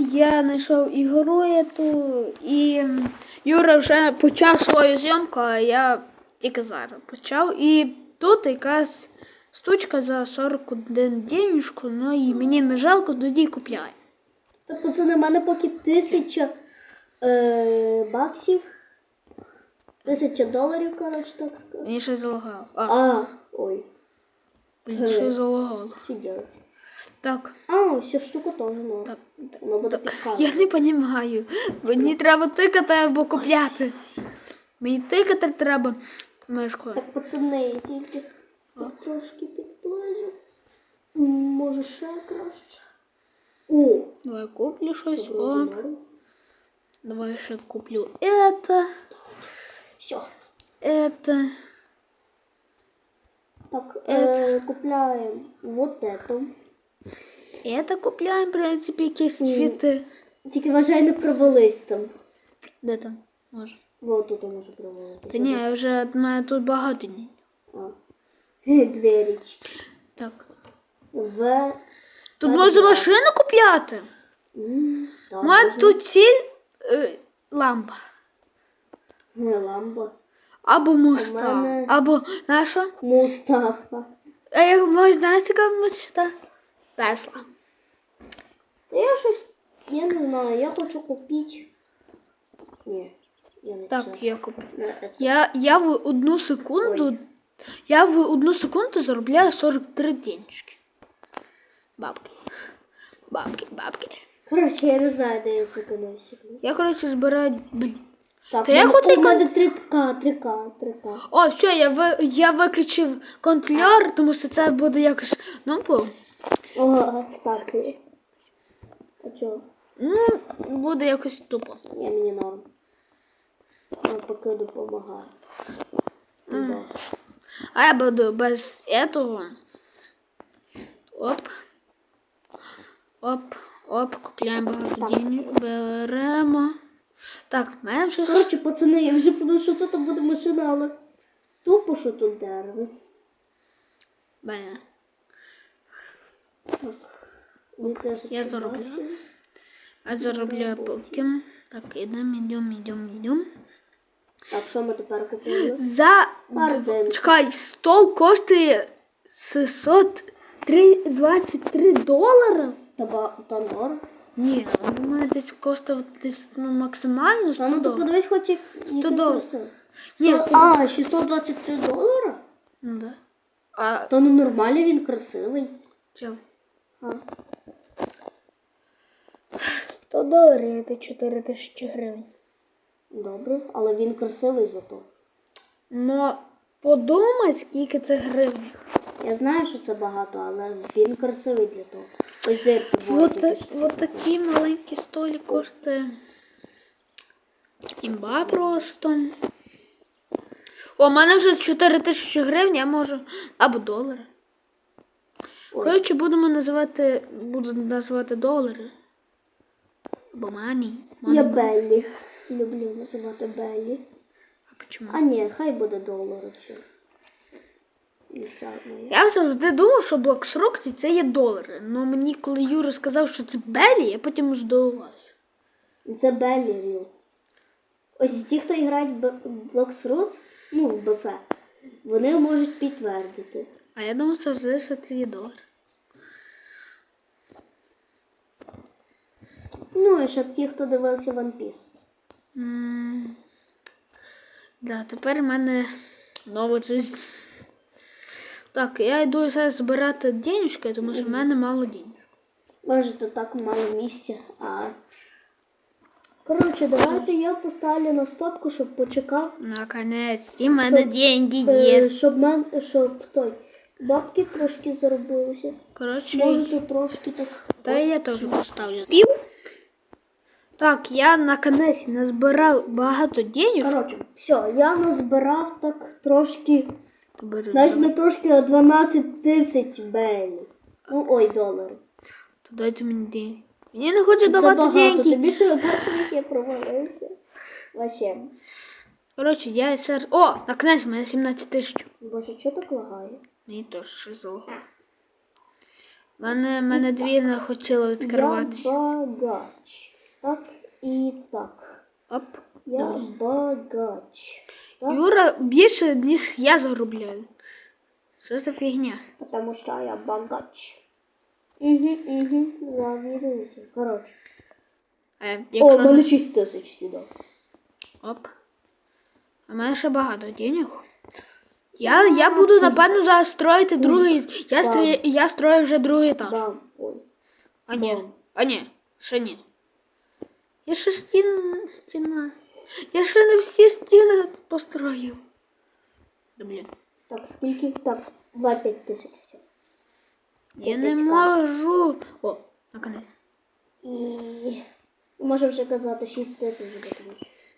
я знайшов ігру ету, і Юра вже почав свою зйомку, а я тільки зараз почав. І тут якась штучка за 41 денежку, ну і мені не жалко, тоді купляй. Так, пацани, в мене поки тисяча е, баксів. Тисяча доларів, коротше, так сказати. Мені щось залагало. А, А, ой, блін, щось залагало. що делать? Так, А, ось ця штука теж, ну. так. Воно буде Так, підказувати. я не розумію. Мені треба тикати або купляти. Мені тикати треба мишкою. Так, пацани, я тільки так трошки підплежу. М, Може ще краще. О, Давай куплю щось. О, розміру. давай ще куплю это, Все. это. Так, е, купляємо вот это. Это купляємо, в принципі, якісь цвіти. Тільки вважай, не провались там. Де там? Може. Вот тут може провалитися. Та ні, я вже в мене тут багато ні. А. Дві річки. Так. В. Тут можна машину купляти. М, Має можна. тут ціль е, лампа. Ге, Ламба. Або муста. мене- Або наша. Мустафа. А як можна знаєш, яка мечта? Тесла. Я щось. Я не знаю, я хочу купити. Ні, я не Так, я куплю. Я, я в одну секунду. Я в одну секунду заробляю 43 денежки. Бабки. Бабки, бабки. Коротше, я не знаю, де я колись. Я, коротше, збираю. Блін. Так, Та я мене- хочу у мене 3К, 3К, 3К. О, все, я, ви, я виключив контролер, тому що це буде якось. Ну, по, О, стаки. А чого? ну буде якось тупо. Ні, мені норм. Я поки допомагаю. Да. А я буду без этого. Оп. Оп, оп, купляємо багато денег. Беремо. Так, в мене вже. Коротше, пацани, я вже подумав, що тут буде машина, але тупо, що тут дерево. Мені теж Я зароблю. А заробляю поки. Так, ідемо, йдемо, йдемо, йдемо. Так, що ми тепер купили? За. Чекай, стол коштує 623 долара? Та, ба- та норм. Ні, має десь коштувати десь ну, максимально 100 А ну то доларів. подивись, хоч як доларів. Ні, це- а, 623 долара? Ну, да. А, То не нормально, він красивий. чел. А. 100 доларів це 4 тисячі гривень. Добре, але він красивий зато. Ну, подумай, скільки це гривень. Я знаю, що це багато, але він красивий для того. Ось зерти Вот, вот такий маленький столик коштує. Імба просто. О, у мене вже 4 тисячі гривень, я можу. Або долари. Коротше, будемо називати. Буду називати долари. Або мані. Я Беллі. Люблю називати Беллі. А чому? А ні, хай буде долари все. Я завжди думав, що блоксрок це є долари. Ну мені, коли Юра сказав, що це белі, я потім здивувався. Це Беллі Ріл. Ось ті, хто грають в Blocks Roots, ну, в БФ, вони можуть підтвердити. А я думав, завжди, що це є долар. Ну, і ще ті, хто дивився One Piece. М, Да, тепер в мене нова життя. Так, я йду зараз збирати денежки, тому що в мене мало денег. Може, то так мало місця, а. Коротше, давайте я поставлю на стопку, щоб почекав. Наконець, і в мене деньги Е, є. щоб мен, щоб той. Бабки трошки заробилися. Коротше, Можете трошки так. та я теж поставлю. Пів. Так, я наконець назбирав багато денег. Коротше, все, я назбирав так трошки. Навіть не трошки, а 12 тисяч белі. Ну, ой, доларів. то дайте мені деньги. Мені не хоче Це давати деньги. Я бачив, як я провалився. Вообще. Коротше, я зараз. О, наконець, в мене 17 тисяч. Боже, що так лагає? Мені теж щось залагало. Мене, мене дві не хотіло відкриватися. Я багач. Так і так. Оп. Я Добре. багач. Так? Юра більше, ніж я заробляю. Що за фігня? Потому що я багач. Угу, угу. Завірюся. Коротше. А О, якщо... в мене 6 тисяч сюди. Оп. А в мене ще багато денег. Я, я буду, напевно, зараз строїти другий. Я, строю, я строю вже другий етаж. А ні. А ні, ще ні. Я ще стін, стіна. Я ще не всі стіни построїв. Да блін. Так, скільки? Так, 2-5 тисяч все. Я не можу. О, наконець. І можу вже казати 6 тисяч.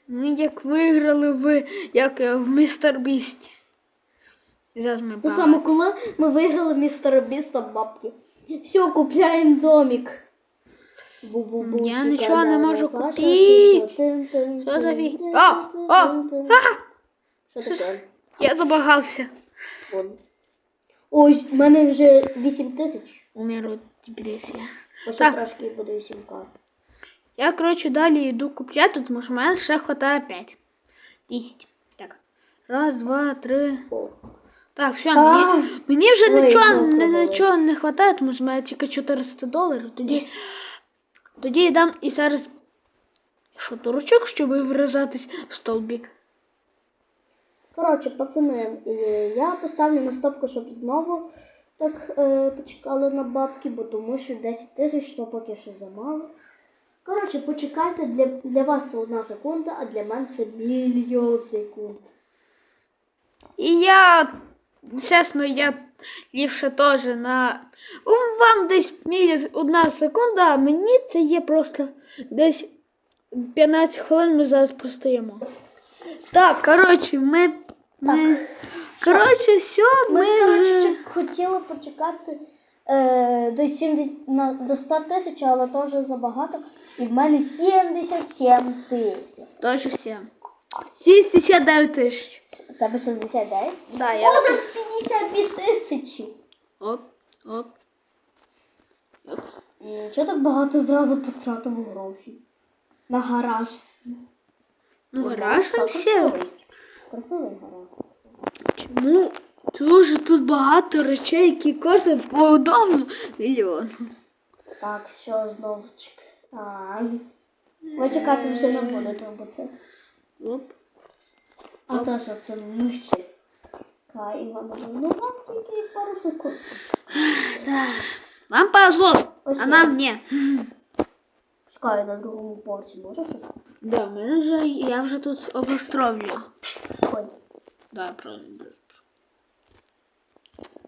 Ми як виграли в, як, е, в Містер Бісті. Зараз ми Те саме, коли ми виграли містера Біста бабки. Все, купляємо домик. Бу-бу-бу, Я нічого не можу купити. ти що? За фіг? О, о, а! Що таке? Я забагався. Вон. Ой, в мене вже 8 тисяч. Умеру депресія. Бо ще Так. трошки буде 8к. Я, коротше, далі йду купляти, тому що в мене ще вистачає 5. 10. Так. Раз, два, три. О. Так, все, мені, мені вже Ой, нічого, не, нічого не вистачає, тому що в мене тільки 400 доларів. Тоді, тоді я дам і зараз. Що, турочок, щоб виражатись в столбік? Коротше, пацани, е, я поставлю на стопку, щоб знову так е, почекали на бабки, бо тому що 10 тисяч то поки що замало. Коротше, почекайте, для, для вас це одна секунда, а для мене це мільйон секунд. І я, чесно, я ліпше теж на. У, Вам десь мілі одна секунда, а мені це є просто десь 15 хвилин ми зараз постоїмо. Так, коротше, ми. ми... Коротше, все, ми, Ми, вже. хотіли почекати е, до, 70, на, до 100 тисяч, але вже забагато. І в мене 77 тисяч. Теж 7. 69 тисяч. У тебе 69? Да, О, зараз 52 тисячі. Оп, оп. М, Чого так багато зразу потратив грошей? На гараж. Ну, гараж там все. красивий. Гараж. Ну, дуже тут багато речей, які коштують по одному мільйону. Так, що знову чекай. Ви чекати вже не будете, бо це. Оп. А то, що це миші. Кай, Івановна, ну вам тільки пару секунд. Так. Вам повезло, Ось а я. нам ні. Пускай на другому порці, можеш? щось? Да, в мене вже, я вже тут обустроюю. Ой. Да, правильно.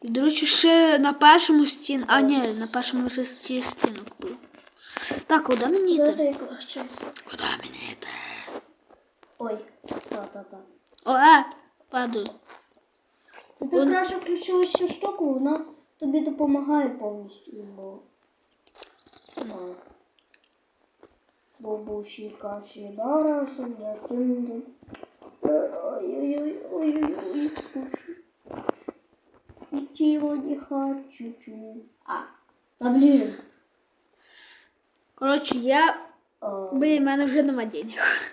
І, до речі, ще на першому стін. А, ні, на першому вже сті стінок був. Так, куди мені Це йти? я краще. Куди мені йти? Ой, та-та-та. О, е, падаю. Це ти краще включила цю штуку, вона тобі допомагає повністю. Бо... Бабуші каші нараз, я тинду. Ой-ой-ой, скучно. Ничего не хочу. А, та блін. Коротше, я. А, Блін, в мене вже нема денег.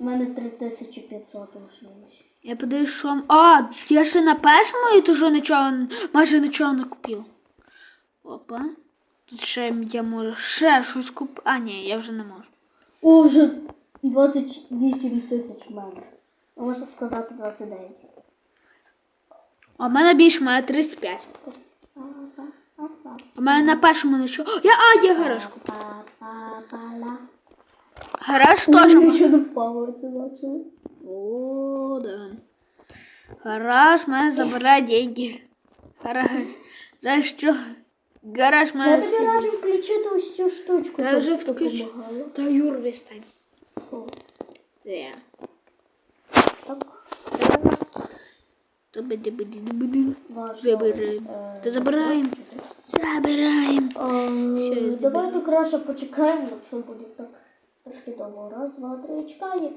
У мене 3500 лишилось. Я подивлюсь, що. А, я ще на першому і вже нічого, майже нічого не купив. Опа. Тут ще я можу ще щось купити. А, ні, я вже не можу. О, вже 28 тисяч в мене. А Можна сказати 29. А в мене більше, в мене 35. У мене на першому нічого. Я, а, я гараж купив. Па-па-па-ла. Гараж Ой, теж. можу. Нічого не впало, це бачили. О, да. Гараж мене забирає деньги. Гараж. За що? Гараж Я мене тобі сидить. раджу включити ось цю штучку, Та щоб вже це включ- допомагало. Та Юр вистань. Що? Де? Так, То буде буде буде. важно. Забираємо. Е, Та забираємо. Забираємо. Е, Що я Давайте краще почекаємо, бо це буде так Трошки довго. Раз, два, три, чекає.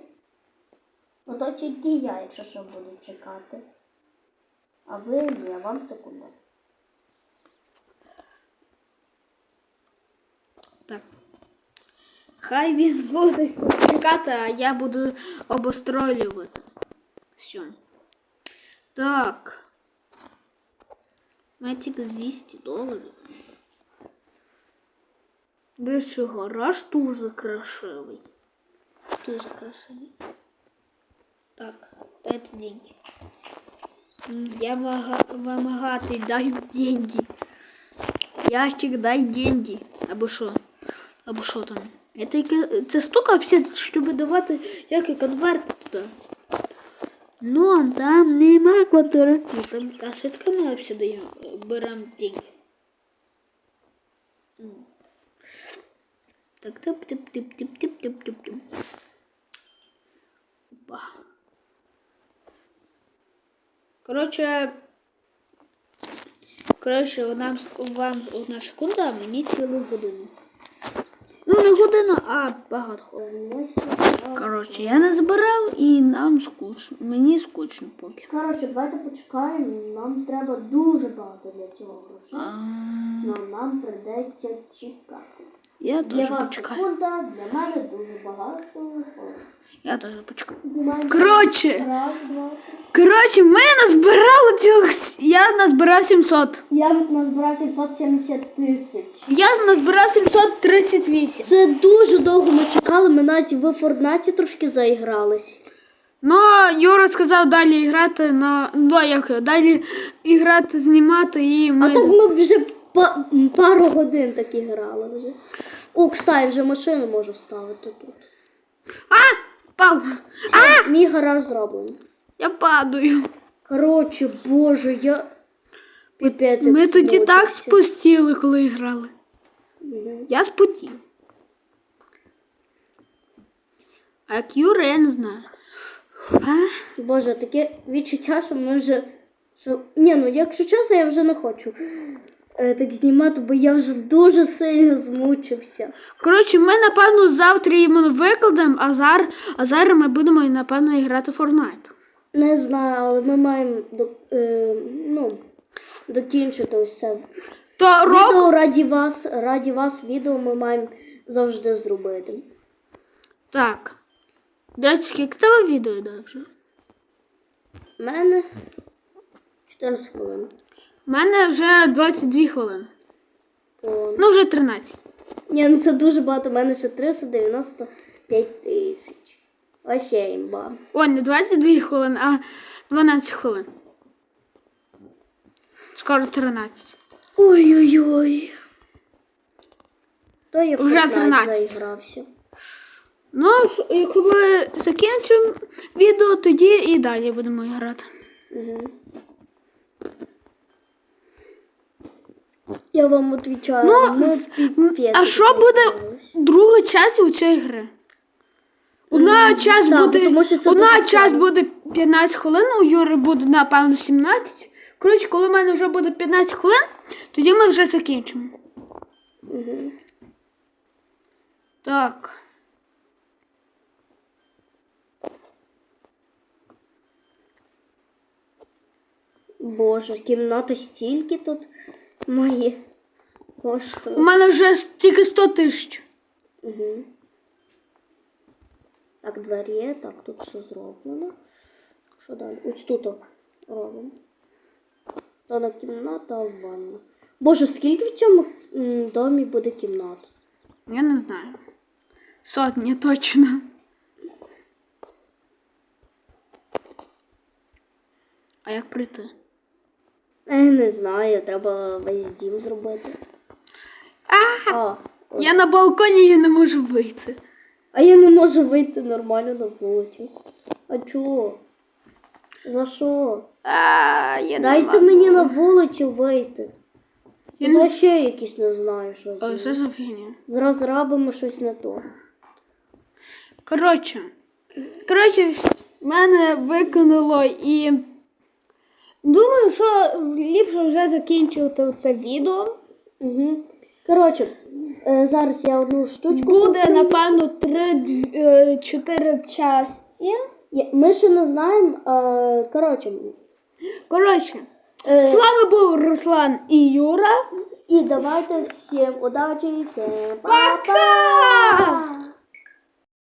Ну то тільки я, якщо що буду чекати. А ви ні, вам секунда. Так. Хай він буде чекати, а я буду обостроювати. Все. Так. Метик 200 доларів. До речі, гараж дуже красивий. Дуже красивий. Так, дайте деньги. М, Я вага- вимагати, дай деньги. Ящик, дай деньги. Або що? Або що там? Це, яке- це штука взагалі, щоб давати як і конверт туди. Ну, а там нема конверту, там касетка ми взагалі даємо, беремо деньги. Так, тип тип тип тип тип тип тип тип Опа. Коротше, коротше, у нам вам одна секунда, а мені цілу годину. Ну, не годину, а багато. Коротше, я не збирав і нам скучно. Мені скучно поки. Коротше, давайте почекаємо. Нам треба дуже багато для цього грошей. А, Но нам придеться чекати. Я Для теж вас почекаю. секунда, для мене дуже багато. Я теж почекаю. Для мене Коротше. Раз, два, три. Коротше, ми назбирали цілих. с- Я назбирав 700. Я назбирав 770 тисяч. Я назбирав 738. Це дуже довго ми чекали, ми навіть в Фортнаті трошки заігрались. Ну, Юра сказав далі грати на. Ну, як його, далі грати, знімати і ми. А так ми вже па- пару годин так і грали вже. О, кстати, вже машину можу ставити тут. А! Впав! А! Мій гараж зроблений. Я падаю. Коротше, боже, я. Піпець. як Ми тоді так спустіли, коли грали. Мгм. Я спотів. А як Юра, я не знаю. А? Боже, таке відчуття, що ми вже. Що... Ні, ну якщо чесно, я вже не хочу так знімати, бо я вже дуже сильно змучився. Коротше, ми, напевно, завтра іменно викладемо, а зараз, а зараз ми будемо, напевно, грати в Fortnite. Не знаю, але ми маємо до, е, ну, докінчити це. То рок. Відео раді вас, раді вас відео ми маємо завжди зробити. Так. Десь скільки тебе відео йде вже? У мене 14 хвилин. У мене вже 22 хвилини. О, Ну, вже 13. Ні, ну це дуже багато. У мене ще 395 тисяч. Вообще імба. О, не 22 хвилини, а 12 хвилин. Скоро 13. Ой-ой-ой. То я Вже Fortnite 13. заігрався. Ну, і коли закінчимо відео, тоді і далі будемо грати. Угу. Я вам відповідаю. Ну, ми з- піпець а що буде друга часть у цієї гри? Одна часть так, буде, тому що це одна дуже часть буде 15 хвилин, у Юри буде, напевно, 17. Коротше, коли в мене вже буде 15 хвилин, тоді ми вже закінчимо. Так. Боже, кімната стільки тут мої У мене вже тільки 100 тисяч. Угу. Так, двері є, так, тут все зроблено. Що далі? Ось тут робимо. Дана кімната, ванна. Боже, скільки в цьому домі буде кімнат? Я не знаю. Сотні точно. А як прийти? Я не знаю, треба весь дім зробити. А, от. Я на балконі я не можу вийти. а я не можу вийти нормально на вулицю. А чого? За що? А, я не Дайте можу. мені на вулицю вийти. Я Я не... ще якісь не знаю, що О, це. що за фігня? З розрабами щось не то. Коротше. Коротше, вс- мене виконало і. Думаю, що ліпше вже закінчувати це відео. Угу. Коротше, е, зараз я одну штучку. Буде, напевно, 3-4 часті. Ми ще не знаємо. Е, коротше, Коротше, е, з вами був Руслан і Юра. І давайте всім удачі, всім па-па!